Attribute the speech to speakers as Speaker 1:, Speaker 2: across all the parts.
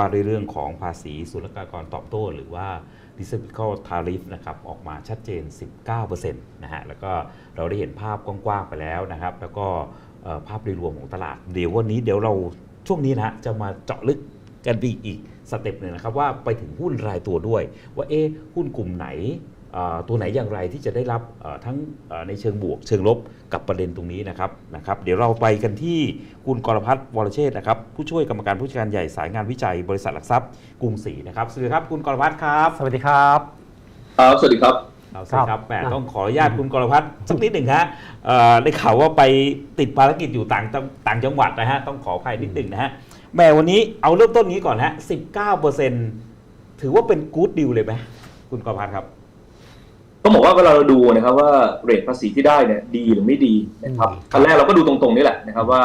Speaker 1: ว่าด้วยเรื่องของภาษีศุลกากรตอบโต้ หรือว่า reciprocal tariff นะครับออกมาชัดเจน 19%นะฮะแล้วก็เราได้เห็นภาพกว้างๆไปแล้วนะครับ แล้วก็ภาพโดยรวมของตลาด เดี๋ยววันนี้เดี๋ยวเราช่วงนี้นะจะมาเจาะลึกกันไปอีกสเต็ปหนึ่งนะครับว่าไปถึงหุ้นรายตัวด้วย ว่าเอ๊หุ้นกลุ่มไหน ตัวไหนอย่างไรที่จะได้รับเอ่อทั้งเอ่อในเชิงบวก เชิงลบกับประเด็นตรงนี้นะครับนะครับ เดี๋ยวเราไปกันที่คุณกรพัฒน์วรเชษฐ์นะครับผู้ช่วยกรรมการผู้จัดการใหญ่สายงานวิจัยบริษัทหลักทรัพย์กรุงศรีนะครับสวัสดีครับคุณกรพัฒน์ครับ
Speaker 2: สวัสดีครับ
Speaker 3: ครับสวัสดีครับ
Speaker 1: เอาสิครับแหม
Speaker 2: ครับ
Speaker 1: ต้องขออนุญาตคุณกรพัฒน์สักนิดหนึ่งฮะเอ่อได้ข่าวว่าไปติดภารกิจอยู่ต่างจังต่างจังหวัดนะฮะต้องขออภัยนิดหนึ่งนะฮะแหมวันนี้เอาเริ่มต้นนี้ก่อนฮะ19%ถือว่าเป็นกู๊ดดิวเลยไหมคุณกรพัฒน์ครับ
Speaker 3: ต้องบอกว่าเวลาเราดูนะครับว่าเรทภาษีที่ได้เนี่ยดีหรือไม่ดีนะครับ
Speaker 2: อืม
Speaker 3: ขั้นแรกเราก็ดูตรงๆนี่แหละนะครับว่า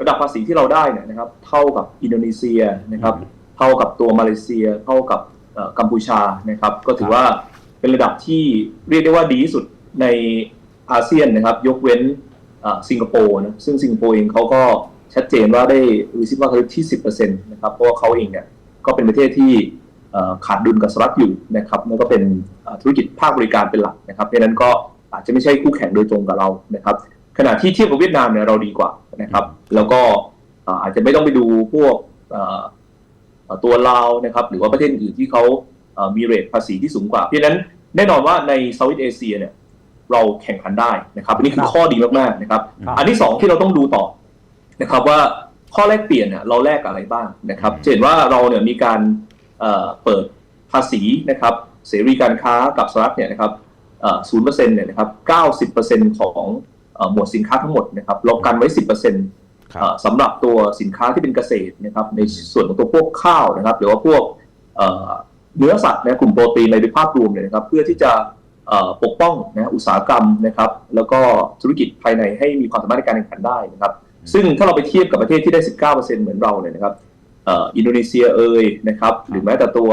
Speaker 3: ระดับภาษีที่เราได้เนี่ยนะครับ เท่ากับอินโดนีเซียนะครับ
Speaker 1: อืม
Speaker 3: เท่ากับตัวมาเลเซีย เท่ากับเอ่อกัมพูชานะครับ ก็ถือว่าเป็นระดับที่เรียกได้ว่าดีที่สุดในอาเซียนนะครับ ยกเว้นเอ่อสิงคโปร์นะซึ่งสิงคโปร์เองเขาก็ชัดเจนว่าได้รีซิฟว่าเขาที่ 10%นะครับเพราะว่าเขาเองเนี่ยก็เป็นประเทศที่เอ่อ ขาดดุลกับสหรัฐอยู่นะครับแล้วก็เป็นเอ่อธุรกิจภาคบริการเป็นหลักนะครับเพราะฉะนั้นก็อาจจะไม่ใช่คู่แข่งโดยตรงกับเรานะครับขณะที่เทียบกับเวียดนามเนี่ยเราดีกว่านะครับ แล้วก็เอ่ออาจจะไม่ต้องไปดูพวกเอ่อเอ่อตัวลาวนะครับหรือว่าประเทศอื่นที่เขาเอ่อมีเรทภาษีที่สูงกว่า เพราะฉะนั้นแน่นอนว่าในเซาท์อีสเอเชียเนี่ยเราแข่งขันได้นะครับอันนี้คือข้อดีมากๆนะครับ
Speaker 1: ครับ
Speaker 3: อันที่สองที่เราต้องดูต่อนะครับว่าข้อแลกเปลี่ยนเนี่ยเราแลกกับอะไรบ้างนะครับจะเห็นว่าเราเนี่ยมีการ เอ่อเปิดภาษีนะครับเสรีการค้ากับสหรัฐเนี่ยนะครับศูนย์เปอร์เซ็นต์เนี่ยนะครับเก้าสิบเปอร์เซ็นต์ของเอ่อหมวดสินค้าทั้งหมดนะครับเรากันไว้สิบเปอร์เซ็นต์
Speaker 1: ครับ
Speaker 3: สำหรับตัวสินค้าที่เป็นเกษตรนะครับในส่วนของตัวพวกข้าวนะครับหรือว่าพวกเอ่อเนื้อสัตว์นะกลุ่มโปรตีนในภาพรวมเนี่ยนะครับเพื่อที่จะเอ่อปกป้องนะอุตสาหกรรมนะครับแล้วก็ธุรกิจภายในให้มีความสามารถในการแข่งขันได้นะครับ ซึ่งถ้าเราไปเทียบกับประเทศที่ได้ 19%เหมือนเราเนี่ยนะครับเอ่ออินโดนีเซียเอยนะครับหรือแม้แต่ตัว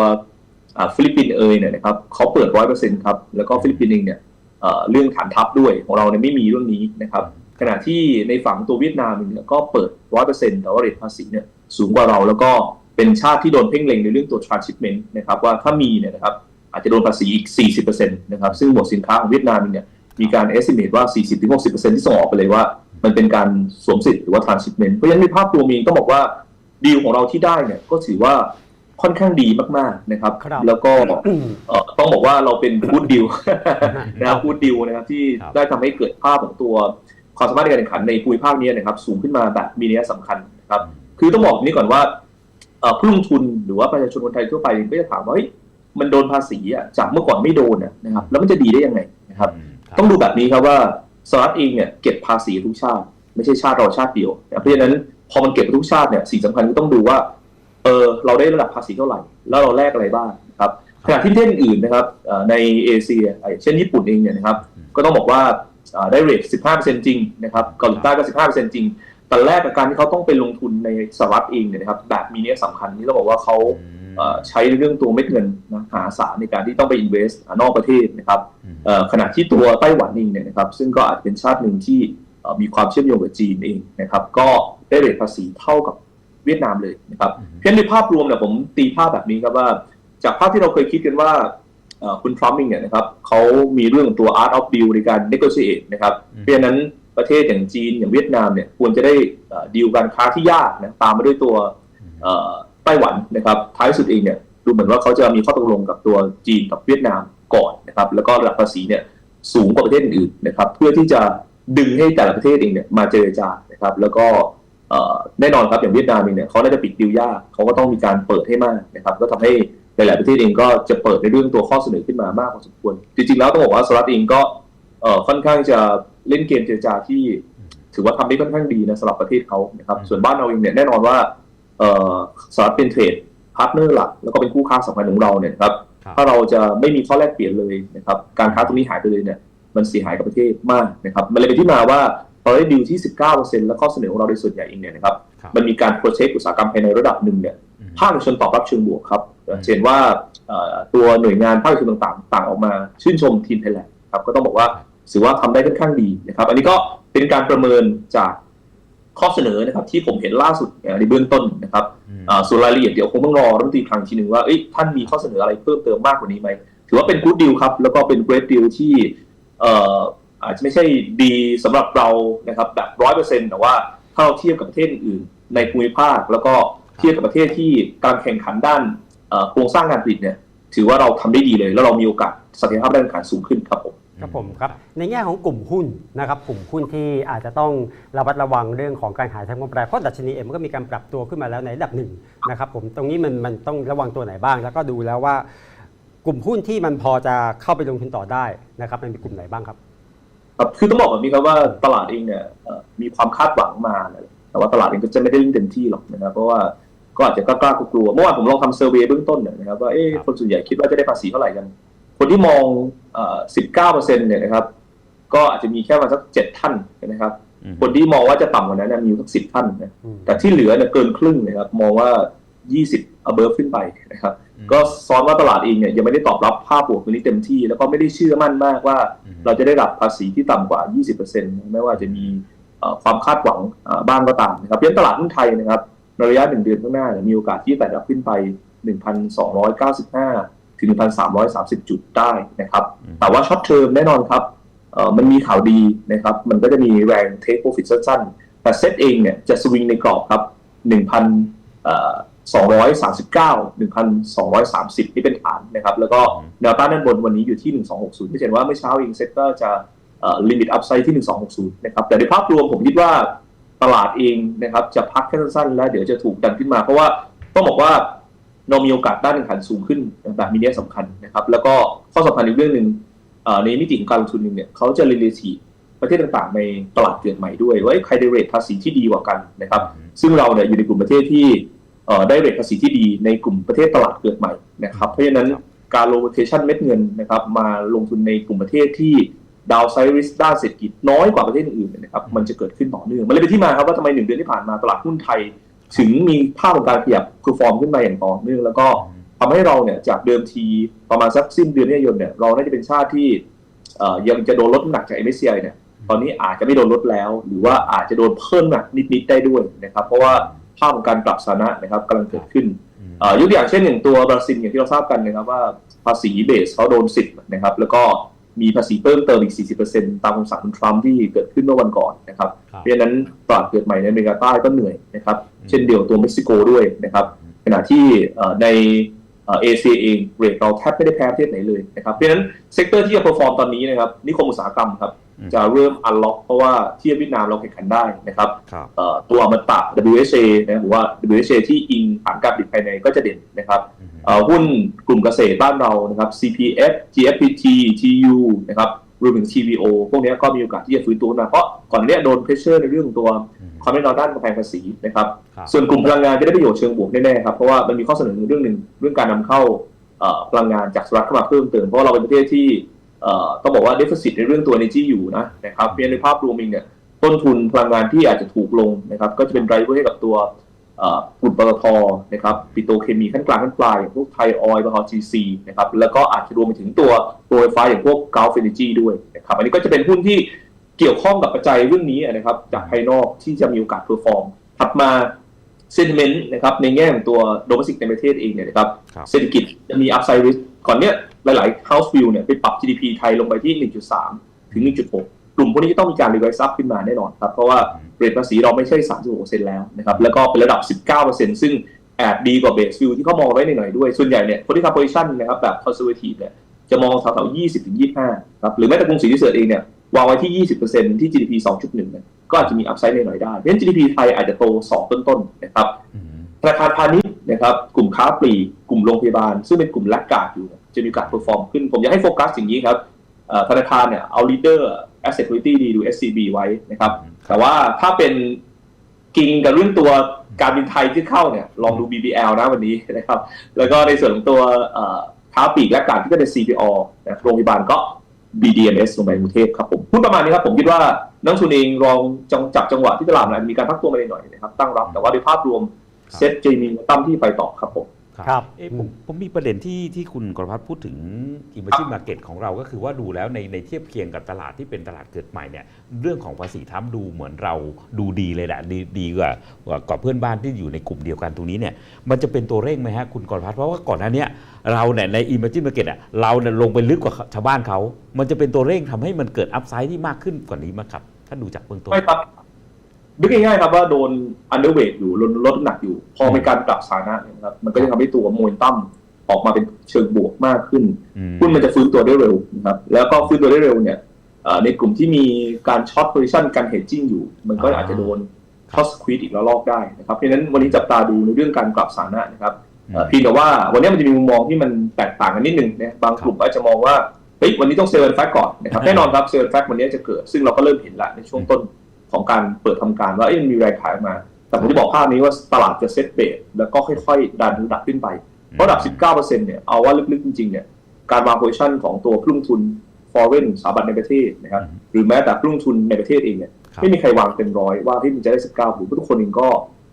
Speaker 3: อ่าฟิลิปปินส์เอยเนี่ยนะครับเขาเปิดร้อยเปอร์เซ็นต์ครับแล้วก็ฟิลิปปินส์เองเนี่ยเอ่อเรื่องฐานทัพด้วยของเราเนี่ยไม่มีเรื่องนี้นะครับขณะที่ในฝั่งตัวเวียดนามเองเนี่ยก็เปิดร้อยเปอร์เซ็นต์แต่ว่าเรทภาษีเนี่ยสูงกว่าเราแล้วก็เป็นชาติที่โดนเพ่งเล็งในเรื่องตัว transshipment นะครับว่าถ้ามีเนี่ยนะครับอาจจะโดนภาษีอีก 40%นะครับซึ่งหมวดสินค้าของเวียดนามเองเนี่ยมีการ estimate ว่า 40-60%ที่ส่งออกไปเลยว่า มันเป็นการสวมสิทธิ์หรือว่า transshipment เพราะฉะนั้นในภาพรวมเองต้องบอกว่า ดีลของเราที่ได้เนี่ยก็ถือว่าค่อนข้างดีมากๆนะครับ
Speaker 2: ครับ
Speaker 3: แล้วก็
Speaker 2: อืม
Speaker 3: เอ่อต้องบอกว่าเราเป็นกูดดิวนะครับกูดดิวนะครับที่
Speaker 1: ครับ
Speaker 3: ได้ทำให้เกิดภาพของตัวความสามารถในการแข่งขันในภูมิภาคนี้นะครับ สูงขึ้นมาแบบมีนัยสำคัญนะครับ คือต้องบอกอย่างนี้ก่อนว่าเอ่อผู้ลงทุนหรือว่าประชาชนคนไทยทั่วไปก็จะถามว่าเฮ้ยมันโดนภาษีอะจากเมื่อก่อนไม่โดนอะนะครับ แล้วมันจะดีได้ยังไงนะครับ
Speaker 1: อืมครับ
Speaker 3: ต้องดูแบบนี้ครับว่าสหรัฐเองเนี่ยเก็บภาษีทุกชาติ ไม่ใช่ชาติเราชาติเดียวนะเพราะฉะนั้น พอมันเก็บทุกชาติเนี่ยสิ่งสำคัญก็ต้องดูว่า เออเราได้ระดับภาษีเท่าไหร่ แล้วเราแลกอะไรบ้างนะครับขณะที่ประเทศอื่นๆนะครับเอ่อในเอเชียเอ่อเช่นญี่ปุ่นเองเนี่ยนะครับก็ต้องบอกว่าเอ่อได้เรท15%จริงนะครับเกาหลีใต้ก็ 15%จริง แต่แรกกับการที่เขาต้องไปลงทุนในสหรัฐเองเนี่ยนะครับแบบมีนัยสำคัญนี่เราบอกว่าเขาเอ่อใช้เรื่องตัวเม็ดเงินนะมหาศาลในการที่ต้องไป invest นอกประเทศนะครับ
Speaker 1: อืม
Speaker 3: เอ่อขณะที่ตัวไต้หวันเองเนี่ยนะครับซึ่งก็อาจเป็นชาติหนึ่งที่เอ่อมีความเชื่อมโยงกับจีนเองนะครับก็ ได้เรทภาษีเท่ากับเวียดนามเลยนะครับ
Speaker 1: อืม
Speaker 3: เพียงในภาพรวมเนี่ยผมตีภาพแบบนี้ครับว่า จากภาพที่เราเคยคิดกันว่าเอ่อคุณทรัมป์เองเนี่ยนะครับเขามีเรื่องของตัว art of deal ในการ negotiate นะครับ
Speaker 1: อืม
Speaker 3: เพราะฉะนั้นประเทศอย่างจีนอย่างเวียดนามเนี่ยควรจะได้ดีลการค้าที่ยากนะตามมาด้วยตัวเอ่อไต้หวันนะครับท้ายสุดเองเนี่ยดูเหมือนว่าเขาจะมีข้อตกลงกับตัวจีนกับเวียดนามก่อนนะครับแล้วก็ระดับภาษีเนี่ยสูงกว่าประเทศอื่นๆนะครับเพื่อที่จะดึงให้แต่ละประเทศเองเนี่ยมาเจรจานะครับแล้วก็เอ่อ แน่นอนครับอย่างเวียดนามเองเนี่ยเขาน่าจะปิดดิวยากเขาก็ต้องมีการเปิดให้มากนะครับก็ทำให้หลาย ๆ ประเทศเองก็จะเปิดในเรื่องตัวข้อเสนอขึ้นมามากพอสมควร จริง ๆ แล้วต้องบอกว่าสหรัฐเองก็เอ่อค่อนข้างจะเล่นเกมเจรจาที่ถือว่าทำได้ค่อนข้างดีนะสำหรับประเทศเขานะครับ
Speaker 1: อืม
Speaker 3: ส่วนบ้านเราเองเนี่ยแน่นอนว่าเอ่อสหรัฐเป็นเทรดพาร์ทเนอร์หลักแล้วก็เป็นคู่ค้าสำคัญของเราเนี่ยนะครับ
Speaker 1: ครับ
Speaker 3: ถ้าเราจะไม่มีข้อแลกเปลี่ยนเลยนะครับการค้าตรงนี้หายไปเลยเนี่ยมันเสียหายกับประเทศมากนะครับมันเลยเป็นที่มาว่า เราได้ดิวที่ 19%และข้อเสนอของเราโดยส่วนใหญ่เองเนี่ยนะครับ
Speaker 1: ครับ
Speaker 3: มันมีการโปรเทคอุตสาหกรรมภายในระดับหนึ่งเนี่ย
Speaker 1: อืม
Speaker 3: ภาคเอกชนตอบรับเชิงบวกครับ
Speaker 1: อืม
Speaker 3: เช่นว่าเอ่อตัวหน่วยงานภาคเอกชนต่างๆ ต่างออกมาชื่นชมทีมไทยแลนด์ครับ ก็ต้องบอกว่าถือว่าทำได้ค่อนข้างดีนะครับ อันนี้ก็เป็นการประเมินจากข้อเสนอนะครับที่ผมเห็นล่าสุดเนี่ยในเบื้องต้นนะครับ
Speaker 1: อืม
Speaker 3: อ่าส่วนรายละเอียดเดี๋ยวคงต้องรอรัฐมนตรีคลังทีหนึ่งว่าเอ้ยท่านมีข้อเสนออะไรเพิ่มเติมมากกว่านี้ไหมถือว่าเป็นกู๊ดดีลครับแล้วก็เป็นเกรดดีลที่เอาจจะไม่ใช่ดีสำหรับเรานะครับแบบร้อยเปอร์เซ็นต์แต่ว่าถ้าเราเทียบกับประเทศอื่นในภูมิภาค แล้วก็เทียบกับประเทศที่กำลังแข่งขันด้านโครงสร้างการผลิตเนี่ยถือว่าเราทำได้ดีเลย แล้วเรามีโอกาสศักยภาพด้านการสูงขึ้นครับผม
Speaker 2: ครับผมครับในแง่ของกลุ่มหุ้นนะครับกลุ่มหุ้นที่อาจจะต้องระมัดระวังเรื่องของการหายทางกำไรเพราะดัชนีเองมันก็มีการปรับตัวขึ้นมาแล้วในระดับหนึ่งนะครับผมตรงนี้มันมันต้องระวังตัวไหนบ้าง แล้วก็ดูแล้วว่ากลุ่มหุ้นที่มันพอจะเข้าไปลงทุนต่อได้นะครับมันมีกลุ่มไหนบ้างครับ
Speaker 3: ครับคือต้องบอกแบบนี้ครับว่าตลาดเองเนี่ยเอ่อมีความคาดหวังมานะแต่ว่าตลาดเองก็จะไม่ได้เล่นเต็มที่หรอกนะครับเพราะว่าก็อาจจะกล้ากลัวๆเมื่อวานผมลองทำเซอร์เวยเบื้องต้นเนี่ยนะครับว่าเอ๊ะ
Speaker 1: ครับ
Speaker 3: คนส่วนใหญ่คิดว่าจะได้ภาษีเท่าไหร่กัน คนที่มองเอ่อ19เปอร์เซ็นต์เนี่ยนะครับ ก็อาจจะมีแค่ประมาณสักเจ็ดท่านนะครับ
Speaker 1: อืม
Speaker 3: คนที่มองว่าจะต่ำกว่านั้นนะมีอยู่สักสิบท่านนะ
Speaker 2: อืม
Speaker 3: แต่ที่เหลือเนี่ยเกินครึ่งนะครับ มองว่า 20 above ขึ้นไปนะครับ
Speaker 1: อืม
Speaker 3: ก็ซ้อนว่าตลาดเองเนี่ยยังไม่ได้ตอบรับภาพบวกตัวนี้เต็มที่ แล้วก็ไม่ได้เชื่อมั่นมากว่า
Speaker 1: อืม
Speaker 3: เราจะได้รับภาษีที่ต่ำกว่า 20%ไม่ว่าจะมีเอ่อความคาดหวังเอ่อบ้างก็ตามนะครับเพราะฉะนั้นตลาดหุ้นไทยนะครับในระยะหนึ่งเดือนข้างหน้าเนี่ยมีโอกาสที่จะไต่ระดับขึ้นไป 1,295 ถึง 1,330 จุดได้นะครับ
Speaker 1: อืม
Speaker 3: แต่ว่าช็อตเทอมแน่นอนครับเอ่อมันมีข่าวดีนะครับมันก็จะมีแรงเทคโปรฟิตสั้นๆแต่เซตเองเนี่ยจะสวิงในกรอบครับ 1,239 1,230 นี่เป็นฐานนะครับ แล้วก็
Speaker 1: อืม
Speaker 3: แนวต้านด้านบนวันนี้อยู่ที่ 1260ที่เห็นว่าเมื่อเช้าเองเซ็ตก็จะลิมิตอัพไซด์ที่ 1260 นะครับ แต่ในภาพรวมผมคิดว่าตลาดเองนะครับจะพักแค่สั้นๆ แล้วเดี๋ยวจะถูกดันขึ้นมา เพราะว่าต้องบอกว่าเรามีโอกาสด้านแข่งขันสูงขึ้นแบบมีนัยสำคัญนะครับ แล้วก็ข้อสำคัญอีกเรื่องหนึ่งเอ่อในมิติของการลงทุนหนึ่งเนี่ยเขาจะ relative ประเทศต่างๆ ในตลาดเกิดใหม่ด้วยว่าใครได้เรทภาษีที่ดีกว่ากันนะครับ ซึ่งเราเนี่ยอยู่ในกลุ่มประเทศที่เอ่อ ได้เรทภาษีที่ดีในกลุ่มประเทศตลาดเกิดใหม่นะครับเพราะฉะนั้นการ rotation เม็ดเงินนะครับมาลงทุนในกลุ่มประเทศที่ดาวไซริสด้านเศรษฐกิจน้อยกว่าประเทศอื่นๆเนยนะครับมันจะเกิดขึ้นต่อเนื่องมันเลยเป็นที่มาครับว่าทำไมหนึ่งเดือนที่ผ่านมาตลาดหุ้นไทย ถึงมีภาพของการขยับคือฟอร์มขึ้นมาอย่างต่อเนื่องแล้วก็ทำให้เราเนี่ยจากเดิมทีประมาณสักสิ้นเดือนมิถุนายนเนี่ยเราน่าจะเป็นชาติที่เอ่อยังจะโดนลดน้ำหนักจาก MSCI เนี่ยตอนนี้อาจจะไม่โดนลดแล้ว หรือว่าอาจจะโดนเพิ่มหนักนิดๆได้ด้วยนะครับเพราะว่า ภาพของการปรับสถานะนะครับกำลังเกิดขึ้น
Speaker 1: อืม
Speaker 3: เอ่อยกตัวอย่างเช่นอย่างตัวบราซิลอย่างที่เราทราบกันนะครับว่าภาษีเบสเขาโดน10นะครับ แล้วก็มีภาษีเพิ่มเติมอีก 40%ตามคำสั่งคุณทรัมป์ที่เกิดขึ้นเมื่อวันก่อนนะครับ
Speaker 1: ครับ
Speaker 3: เพราะฉะนั้นตลาดเกิดใหม่ในอเมริกาใต้ก็เหนื่อยนะครับ
Speaker 1: อืม
Speaker 3: เช่นเดียวตัวเม็กซิโกด้วยนะครับ ขณะที่เอ่อใน เอเชียเองเรทเราแทบไม่ได้แพ้ประเทศไหนเลยนะครับเพราะฉะนั้นเซกเตอร์ที่จะเ e อร์ฟอร์มตอนนี้นะครับนิคมอุตสาหกรรมครับ
Speaker 1: อืม
Speaker 3: จะเริ่มอันล็อกเพราะว่าที่เวียดนามเราแข่งขันได้นะครับ
Speaker 1: ครับ
Speaker 3: เอ่อตัวอมตะ WHA นะหรือว่า WHA ที่อิงฐานการผลิตภายในก็จะเด่นนะครับ
Speaker 1: อืม
Speaker 3: เอ่อหุ้นกลุ่มเกษตรบ้านเรานะครับ CPF GFPT TU นะครับรวมถึง TVO พวกเนี้ยก็มีโอกาสที่จะฟื้นตัวมาเพราะก่อนหน้าเนี้โดนเพรสเชอร์ในเรื่องของตัว
Speaker 1: อืม
Speaker 3: ความแน่นอนด้านกำแพงภาษีนะครับ
Speaker 1: ครับ
Speaker 3: ส่วนกลุ่มพลังงานจะได้ประโยชน์เชิงบวกแน่ๆครับเพราะว่ามันมีข้อเสนอเรื่องหนึ่งเรื่องการนำเข้าเอ่อพลังงานจากสหรัฐเข้ามาเพิ่มเติมเพราะว่าเราเป็นประเทศที่เอ่อต้องบอกว่าเดฟ i ซิตในเรื่องตัว energy อยู่นะนะครับเพียงในภาพรวมเองเนี่ยต้นทุนพลังงานที่อาจจะถูกลงนะครับก็จะเป็นไดรเวอร์ให้กับตัวเอ่อกลุ่มปตทนะครับปิโตรเคมีขั้นกลางขั้นปลายอย่างพวกไทยออยล์ปตทจีซีนะครับแล้วก็อาจจะรวมไปถึงตัวตัวไฟฟ้าอย่างพวกกาลฟเอเนจีด้วยนะครับอันนี้ก็จะเป็นหุ้นที่ เกี่ยวข้องกับปัจจัยเรื่องนี้นะครับ จากภายนอกที่จะมีโอกาสเพอร์ฟอร์มถัดมาเซน t เมนต์นะครับในแง่ของตัวโดเมสิกในประเทศเองเนี่ยนะครับ
Speaker 1: ครับ
Speaker 3: เศรษฐกิจจะมี upside risk ก่อนเนี้ยหลายๆ house view เนี่ยไปปรับ GDP ไทยลงไปที่ 1.3 ถึง 1.6 กลุ่มพวกนี้ต้องมีการ revise up ขึ้นมาแน่นอนครับ เพราะว่าเรทภาษีเราไม่ใช่ 36%แล้วนะครับ แล้วก็เป็นระดับ 19%ซึ่งแอบดีกว่า base view ที่เขามองไว้หน่อยๆด้วย ส่วนใหญ่เนี่ยคนที่ทำ position นะครับแบบ conservative เนี่ยจะมองแถวๆ20ถึง25ครับหรือแม้แต่กรุงศรีวิเศษเองเนี่ย วางไว้ที่ 20%ที่ GDP 2.1เนี่ยก็อาจจะมี upside หน่อยๆได้ เพราะฉะนั้น GDP ไทยอาจจะโต 2 ต้นๆนะครับ
Speaker 1: อืม
Speaker 3: ธนาคารพาณิชย์นะครับ กลุ่มค้าปลีกกลุ่มโรงพยาบาล ซึ่งเป็นกลุ่มแลกการ์ดอยู่เนี่ยจะมีโอกาสเปอร์ฟอร์มขึ้น ผมอยากให้โฟกัสอย่างนี้ครับเอ่อธนาคารเนี่ยเอา leader asset quality ดีดู SCB ไว้นะครับ แต่ว่าถ้าเป็นกิงกับเรื่องตัวการบินไทยที่เข้าเนี่ยลองดู BBL นะวันนี้นะครับ แล้วก็ในส่วนของตัวเอ่อค้าปลีกและการที่ก็เป็น CPO นะโรงพยาบาลก็ BDMs ลงไปกรุงเทพครับผมพูดประมาณนี้ครับผมคิดว่านักทุนเองลองจังจับจังหวะที่ตลาดมันมีการพักตัวมาหน่อยนะครับตั้งรับแต่ว่าโดยภาพรวมเซ็ตจะมีตั้มที่ไปต่อครับผม
Speaker 1: ครับ
Speaker 2: ครับ
Speaker 1: เอ๊ะ
Speaker 2: อื
Speaker 1: ผม
Speaker 2: ม
Speaker 1: ผมมีประเด็นที่ที่คุณกรพัฒน์พูดถึง emerging market ของเราก็คือว่าดูแล้วในในเทียบเคียงกับตลาดที่เป็นตลาดเกิดใหม่เนี่ยเรื่องของภาษีทับดูเหมือนเราดูดีเลยแหละดีดีกว่ากว่ากว่าเพื่อนบ้านที่อยู่ในกลุ่มเดียวกันตรงนี้เนี่ยมันจะเป็นตัวเร่งไหมฮะคุณกรพัฒน์เพราะว่าก่อนหน้าเนี้ยเราเนี่ยใน emerging market อะเราเนี่ยลงไปลึกกว่าชาวบ้านเขา มันจะเป็นตัวเร่งทำให้มันเกิดอัพไซด์ที่มากขึ้นกว่านี้ไหมครับถ้าดูจากเบื้องต้น
Speaker 3: ไม่ครับ นึกง่ายๆครับว่าโดนอันเดอร์เวทอยู่ลดลดน้ำหนักอยู่ พอมีการปรับสถานะเนี่ยนะครับมันก็จะทำให้ตัวโมเมนตัมออกมาเป็นเชิงบวกมากขึ้น
Speaker 1: อืม
Speaker 3: หุ้นมันจะฟื้นตัวได้เร็วนะครับแล้วก็ฟื้นตัวได้เร็วเนี่ยเอ่อในกลุ่มที่มีการช็อตโพซิชันการเฮดจิ้งอยู่ มันก็
Speaker 1: อ่า
Speaker 3: อาจจะโดนช็อตสควีดอีกระลอกได้นะครับเพราะฉะนั้นวันนี้จับตาดูในเรื่องการปรับสถานะนะครับเอ่อเพียงแต่ว่าวันนี้มันจะมีมุมมองที่มันแตกต่างกันนิดนึงนะบางกลุ่มก็อาจจะมองว่าเฮ้ยวันนี้ต้องเซลล์แฟกก่อนนะครับ
Speaker 1: อ่า
Speaker 3: แน่นอนครับเซลล์แฟกวันนี้จะเกิด ซึ่งเราก็เริ่มเห็นละในช่วงต้น ของการเปิดทำการว่าเอ้ยมันมีแรงขายมา แต่ผมจะบอกภาพนี้ว่าตลาดจะเซตเบสแล้วก็ค่อยๆ ดันระดับขึ้นไป เพราะระดับ 19%เนี่ยเอาว่าลึกๆจริงๆเนี่ยการวางโพซิชันของตัวผู้ลงทุน foreign สถาบันในประเทศนะครับ
Speaker 1: อืม
Speaker 3: หรือแม้แต่ผู้ลงทุนในประเทศเองเนี่ย
Speaker 1: ครับ
Speaker 3: ไม่มีใครวางเต็มร้อยว่าที่มันจะได้ 19ผมทุกคนเองก็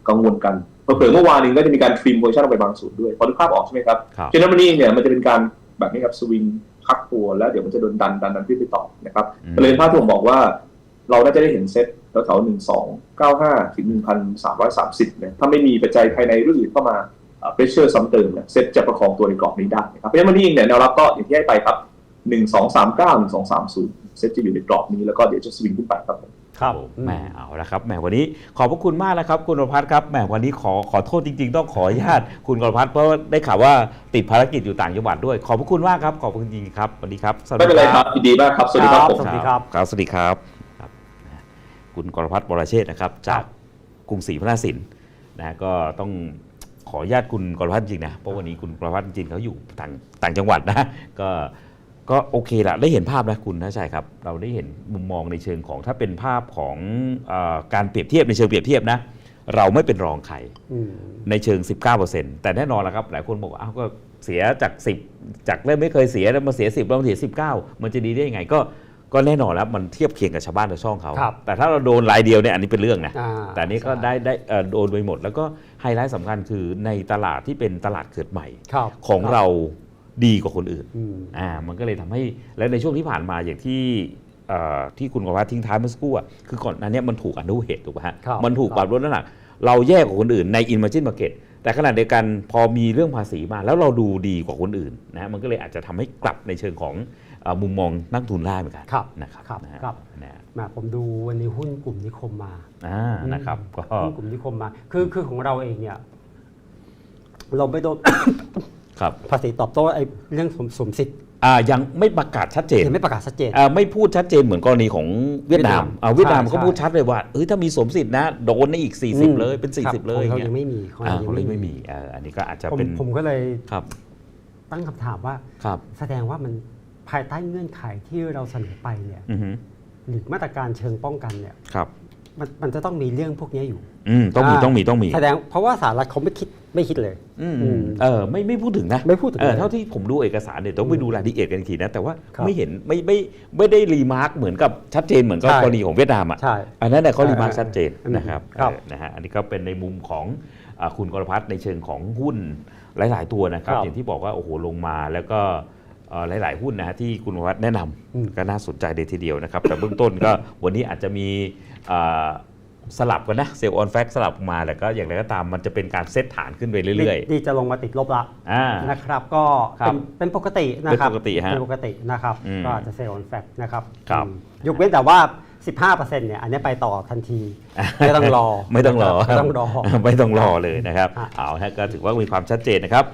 Speaker 3: กังวลกันเผลอๆเมื่อวานเองก็จะมีการทริมโพซิชันออกไปบางส่วนด้วยพอนึกภาพออกใช่ไหมครับ
Speaker 1: ครับ
Speaker 3: ฉะนั้นวันนี้เนี่ยมันจะเป็นการแบบนี้ครับสวิงพักตัวแล้วเดี๋ยวมันจะโดนดันดันดันขึ้นไปต่อนะครับ
Speaker 1: อืม
Speaker 3: ก็เลยเป็นภาพที่ผมบอกว่าเราน่าจะได้เห็นเซ็ต แถวๆหนึ่งสองเก้าห้าถึงหนึ่งพันสามร้อยสามสิบเนี่ยถ้าไม่มีปัจจัยภายในเรื่องอื่นเข้ามาเปรสเชอร์ซ้ำเติมเนี่ยเซ็ตจะประคองตัวในกรอบนี้ได้นะครับเพราะฉะนั้นวันนี้เองเนี่ยแนวรับก็อย่างที่ให้ไปครับหนึ่งสองสามเก้าหนึ่งสองสามศูนย์เซ็ตจะอยู่ในกรอบนี้แล้วก็เดี๋ยวจะสวิงขึ้นไปครับผม
Speaker 2: ครับ
Speaker 1: ผมแหมเอาละครับแหมวันนี้ขอบพระคุณมากนะครับ คุณกรพัฒน์ครับแหมวันนี้ขอขอโทษจริง ๆ ต้องขออนุญาตคุณกรพัฒน์เพราะว่าได้ข่าวว่าติดภารกิจอยู่ต่างจังหวัดด้วย ขอบพระคุณมากครับขอบคุณจริงๆครับสวัสดีครับสวัส
Speaker 3: ไม่
Speaker 1: ดี
Speaker 3: เป็นไรครับยินดีมากครับสวัสดีครับผม
Speaker 2: สวัสดีครับ
Speaker 1: ครับสวัสดีครับ ครับคุณกรพัฒน์บรเชษฐ์นะครับ จากกรุงศรีพระนครนะฮะก็ต้องขออนุญาตคุณกรพัฒน์จริงๆนะเพราะวันนี้คุณกรพัฒน์จริงๆเขาอยู่ต่างต่างจังหวัดนะก็ก็โอเคละได้เห็นภาพนะคุณนะชัยครับ เราได้เห็นมุมมองในเชิงของถ้าเป็นภาพของเออการเปรียบเทียบในเชิงเปรียบเทียบนะ เราไม่เป็นรองใคร
Speaker 2: อืม
Speaker 1: ในเชิง 19%แต่แน่นอนแล้วครับ หลายคนบอกว่าอ้าวก็เสียจาก 10 จากเริ่มไม่เคยเสียแล้วมาเสีย 10แล้วมาเสีย 19 มันจะดีได้ยังไงก็ ก็แน่นอนแล้วมันเทียบเคียงกับชาวบ้านชาวช่องเขา
Speaker 2: ครับ
Speaker 1: แต่ถ้าเราโดนรายเดียวเนี่ยอันนี้เป็นเรื่องนะ
Speaker 2: อ่า
Speaker 1: แต่อันนี้ก็
Speaker 2: ใช่
Speaker 1: ได้ได้เอ่อโดนไปหมด แล้วก็ไฮไลท์สำคัญคือในตลาดที่เป็นตลาดเกิดใหม่
Speaker 2: ครับ
Speaker 1: ของเราดีกว่าคนอื่น
Speaker 2: อืม
Speaker 1: อ่ามันก็เลยทำให้และในช่วงที่ผ่านมาอย่างที่เอ่อที่คุณกว่าทิ้งท้ายเมื่อสักครู่อะคือก่อนหน้านี้มันถูกอนุเหตุถูกไหมฮะ
Speaker 2: ครับ
Speaker 1: มันถูก
Speaker 2: ครับ
Speaker 1: ปรับลดน้ำหนักเราแย่กว่าคนอื่นใน Emerging Market แต่ขณะเดียวกันพอมีเรื่องภาษีมา แล้วเราดูดีกว่าคนอื่นนะฮะมันก็เลยอาจจะทำให้กลับในเชิงของเอ่อ มุมมองนักทุนได้เหมือนกัน
Speaker 2: ครับ
Speaker 1: นะครับ
Speaker 2: ครับ
Speaker 1: นะฮะ
Speaker 2: ครับ
Speaker 1: นะฮะ
Speaker 2: แหมาผมดูวันนี้หุ้นกลุ่มนิคมมา
Speaker 1: อ่านะครับก็
Speaker 2: หุ้นกลุ่มนิคมมา คือคือของเราเองเนี่ยเราไม่โดน
Speaker 1: ครับ
Speaker 2: ภาษีตอบโต้ไอ้เรื่องสมสมสิทธิ์
Speaker 1: อ่ายังไม่ประกาศชัดเจน
Speaker 2: ยังไม่ประกาศชัดเจน
Speaker 1: อ่าไม่พูดชัดเจนเหมือนกรณีของเวียดนาม
Speaker 2: เวียดนาม
Speaker 1: อ่าเวียดนาม
Speaker 2: ใช่
Speaker 1: เขาพูดชัดเลยว่าเอ้ยถ้ามีสวมสิทธิ์นะโดนในอีก 40 เลยเป็น
Speaker 2: ครับ
Speaker 1: 40 เลย
Speaker 2: ของเรา
Speaker 1: อ
Speaker 2: ยัง
Speaker 1: เงี้ย
Speaker 2: ไม่มีของ
Speaker 1: อ่า
Speaker 2: เรา
Speaker 1: ของเรา
Speaker 2: ยัง
Speaker 1: ไม่
Speaker 2: ไม่
Speaker 1: มี
Speaker 2: มี
Speaker 1: เอออันนี้ก็อาจจะ
Speaker 2: ผม
Speaker 1: เป็น
Speaker 2: ผมก็เลย
Speaker 1: ครับ
Speaker 2: ตั้งคำถามว่า
Speaker 1: ครับ
Speaker 2: แสดงว่ามัน ภายใต้เงื่อนไขที่เราเสนอไปเนี่ย
Speaker 1: อือฮึ
Speaker 2: หรือมาตรการเชิงป้องกันเนี่ย
Speaker 1: ครับ
Speaker 2: มันมันจะต้องมีเรื่องพวกนี้อยู่
Speaker 1: อืมต้องมี
Speaker 2: อ่า
Speaker 1: ต้องมีต้องมี
Speaker 2: แสดงเพราะว่าสหรัฐเขาไม่คิดไม่คิดเลย
Speaker 1: อืม
Speaker 2: อืม
Speaker 1: เออไม่ไม่พูดถึงนะ
Speaker 2: ไม่พูดถึง
Speaker 1: เออ
Speaker 2: เลย
Speaker 1: เท่าที่ผมดูเอกสารเนี่ยต้องไปดูรายละเอียดกันอีกทีนะ แต่ว่า
Speaker 2: ครับ
Speaker 1: ไม่เห็นไม่ไม่ไม่ได้รีมาร์กเหมือนกับชัดเจนเหมือนกับ
Speaker 2: ใช่
Speaker 1: กรณีของเวียดนามอะ
Speaker 2: ใช่
Speaker 1: อันนั้นเนี่ยเขารีมาร์ก
Speaker 2: เออ
Speaker 1: ชัดเจน
Speaker 2: อืม
Speaker 1: นะครับ
Speaker 2: ครับ
Speaker 1: เออนะฮะอันนี้ก็เป็นในมุมของอ่าคุณกรพัฒน์ในเชิงของหุ้นหลาย ๆ ตัวนะครับ
Speaker 2: ครับ
Speaker 1: อย่างที่บอกว่าโอ้โหลงมาแล้วก็เอ่อ หลาย ๆ หุ้นนะฮะที่คุณกรพัฒน์แนะนำ
Speaker 2: อืม
Speaker 1: ก็น่าสนใจเลยทีเดียวนะครับ แต่เบื้องต้นก็วันนี้อาจจะมีอ่าสลับกันนะเซลล์ออนแฟกสลับมาแต่ก็อย่างไรก็ตามมันจะเป็นการเซตฐานขึ้นไปเรื่อย
Speaker 2: ดีจะลงมาติดลบละ
Speaker 1: ๆอ่า
Speaker 2: นะครับ ก็
Speaker 1: ครั
Speaker 2: เป็
Speaker 1: บ
Speaker 2: นเป็นปกตินะครับ
Speaker 1: เป็นปกติฮะ
Speaker 2: เป็นปกตินะครับ
Speaker 1: อืม
Speaker 2: ก็อาจจะเซลล์ออนแฟกนะครับ
Speaker 1: ครับ
Speaker 2: อืมยกเว้นแต่ว่า15%เนี่ยอันนี้ไปต่อทันที ไม่ต้องรอ
Speaker 1: ไม่ต้องรอ
Speaker 2: ไม่ต้องรอ
Speaker 1: ไม่ต้องรอเลยนะครับ
Speaker 2: ฮะ
Speaker 1: เอาฮะก็ถือว่ามีความชัดเจนนะครับ